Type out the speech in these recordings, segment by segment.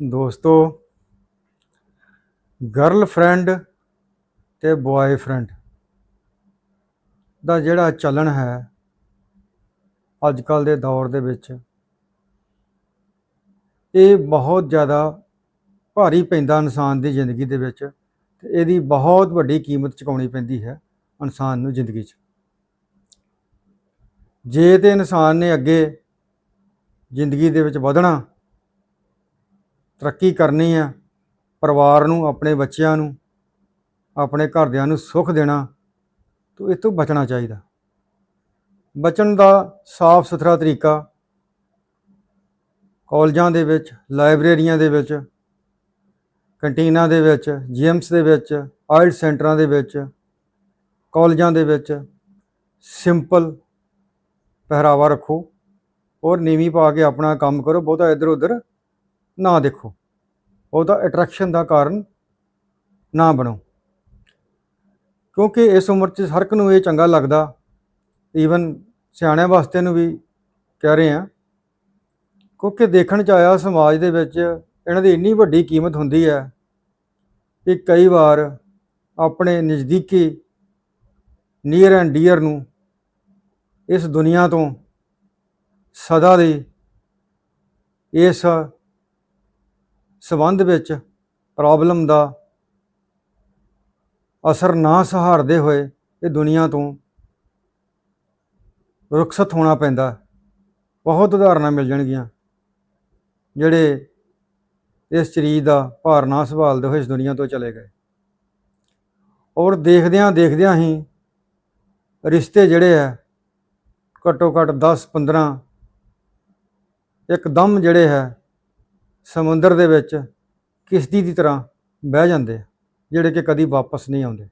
ਦੋਸਤੋ ਗਰਲਫ੍ਰੈਂਡ ਤੇ ਬॉयਫ੍ਰੈਂਡ ਦਾ ਜਿਹੜਾ ਚੱਲਣ ਹੈ ਅੱਜ ਕੱਲ ਦੇ ਦੌਰ ਦੇ ਵਿੱਚ, ਇਹ ਬਹੁਤ ਜ਼ਿਆਦਾ ਭਾਰੀ ਪੈਂਦਾ ਇਨਸਾਨ ਦੀ ਜ਼ਿੰਦਗੀ ਦੇ ਵਿੱਚ ਤੇ ਇਹਦੀ ਬਹੁਤ ਵੱਡੀ ਕੀਮਤ ਚੁਕਾਉਣੀ ਪੈਂਦੀ ਹੈ ਇਨਸਾਨ ਨੂੰ ਜ਼ਿੰਦਗੀ 'ਚ। ਜੇ ਤੇ ਇਨਸਾਨ ਨੇ ਅੱਗੇ ਜ਼ਿੰਦਗੀ ਦੇ ਵਿੱਚ ਵਧਣਾ ਤਰੱਕੀ ਕਰਨੀ ਆ, ਪਰਿਵਾਰ ਨੂੰ, ਆਪਣੇ ਬੱਚਿਆਂ ਨੂੰ, ਆਪਣੇ ਘਰਦਿਆਂ ਨੂੰ ਸੁੱਖ ਦੇਣਾ, ਤਾਂ ਇਹ ਤੋਂ ਬਚਣਾ ਚਾਹੀਦਾ। ਬਚਣ ਦਾ ਸਾਫ਼ ਸੁਥਰਾ ਤਰੀਕਾ ਕਾਲਜਾਂ ਦੇ ਵਿੱਚ, ਲਾਇਬ੍ਰੇਰੀਆਂ ਦੇ ਵਿੱਚ, ਕੰਟੀਨਾਂ ਦੇ ਵਿੱਚ ਜਿਮਸ ਦੇ ਵਿੱਚ ਆਇਲ ਸੈਂਟਰਾਂ ਦੇ ਵਿੱਚ, ਕਾਲਜਾਂ ਦੇ ਵਿੱਚ ਸਿੰਪਲ ਪਹਿਰਾਵਾ ਰੱਖੋ ਔਰ ਨੀਵੀਂ ਪਾ ਕੇ ਆਪਣਾ ਕੰਮ ਕਰੋ, ਬਹੁਤਾ ਇੱਧਰ ਉੱਧਰ ਨਾ ਦੇਖੋ। ਉਹਦਾ ਅਟਰੈਕਸ਼ਨ ਦਾ ਕਾਰਨ ਨਾ ਬਣੋ। ਕਿਉਂਕਿ ਇਸ ਉਮਰ 'ਚ ਹਰ ਇੱਕ ਨੂੰ ਇਹ ਚੰਗਾ ਲੱਗਦਾ। ਈਵਨ ਸਿਆਣਿਆਂ ਵਾਸਤੇ ਨੂੰ ਵੀ ਕਹਿ ਰਹੇ ਆ ਕਿਉਂਕਿ ਦੇਖਣ 'ਚ ਆਇਆ ਸਮਾਜ ਦੇ ਵਿੱਚ ਇਹਨਾਂ ਦੀ ਇੰਨੀ ਵੱਡੀ ਕੀਮਤ ਹੁੰਦੀ ਹੈ ਕਿ ਕਈ ਵਾਰ ਆਪਣੇ ਨਜ਼ਦੀਕੀ ਨੀਅਰ ਐਂਡ ਡੀਅਰ ਨੂੰ ਇਸ ਦੁਨੀਆ ਤੋਂ ਸਦਾ ਲਈ ਇਸ ਸਬੰਧ ਵਿੱਚ ਪ੍ਰੋਬਲਮ ਦਾ ਅਸਰ ਨਾ ਸਹਾਰਦੇ ਹੋਏ ਇਹ ਦੁਨੀਆ ਤੋਂ ਰੁਖਸਤ ਹੋਣਾ ਪੈਂਦਾ ਬਹੁਤ ਉਦਾਹਰਨਾਂ ਮਿਲ ਜਾਣਗੀਆਂ ਜਿਹੜੇ ਇਸ ਸਰੀਰ ਦਾ ਭਾਰ ਨਾ ਸੰਭਾਲਦੇ ਹੋਏ ਇਸ ਦੁਨੀਆ ਤੋਂ ਚਲੇ ਗਏ। ਔਰ ਦੇਖਦਿਆਂ ਦੇਖਦਿਆਂ ਹੀ ਰਿਸ਼ਤੇ ਜਿਹੜੇ ਆ ਘੱਟੋ ਘੱਟ 10 15 ਇੱਕਦਮ ਜਿਹੜੇ ਹੈ ਸਮੁੰਦਰ ਦੇ ਵਿੱਚ ਕਿਸ਼ਤੀ ਦੀ ਤਰ੍ਹਾਂ ਬਹਿ ਜਾਂਦੇ ਆ, ਜਿਹੜੇ ਕਿ ਕਦੀ ਵਾਪਸ ਨਹੀਂ ਆਉਂਦੇ।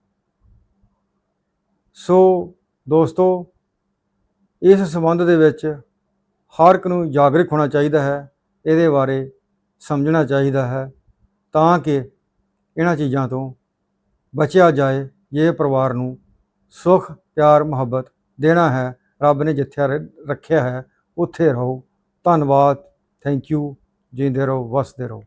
ਸੋ ਦੋਸਤੋ, ਇਸ ਸੰਬੰਧ ਦੇ ਵਿੱਚ ਹਰ ਇੱਕ ਨੂੰ ਜਾਗਰੂਕ ਹੋਣਾ ਚਾਹੀਦਾ ਹੈ, ਇਹਦੇ ਬਾਰੇ ਸਮਝਣਾ ਚਾਹੀਦਾ ਹੈ, ਤਾਂ ਕਿ ਇਹਨਾਂ ਚੀਜ਼ਾਂ ਤੋਂ ਬਚਿਆ ਜਾਏ, ਜੇ ਪਰਿਵਾਰ ਨੂੰ ਸੁੱਖ, ਪਿਆਰ, ਮੁਹੱਬਤ ਦੇਣਾ ਹੈ, ਰੱਬ ਨੇ ਜਿੱਥੇ ਰ- ਰੱਖਿਆ ਹੈ, ਉੱਥੇ ਰਹੋ। ਧੰਨਵਾਦ। Thank you. ਜਿੰਦੇ ਰਹੋ ਵਸਦੇ ਰਹੋ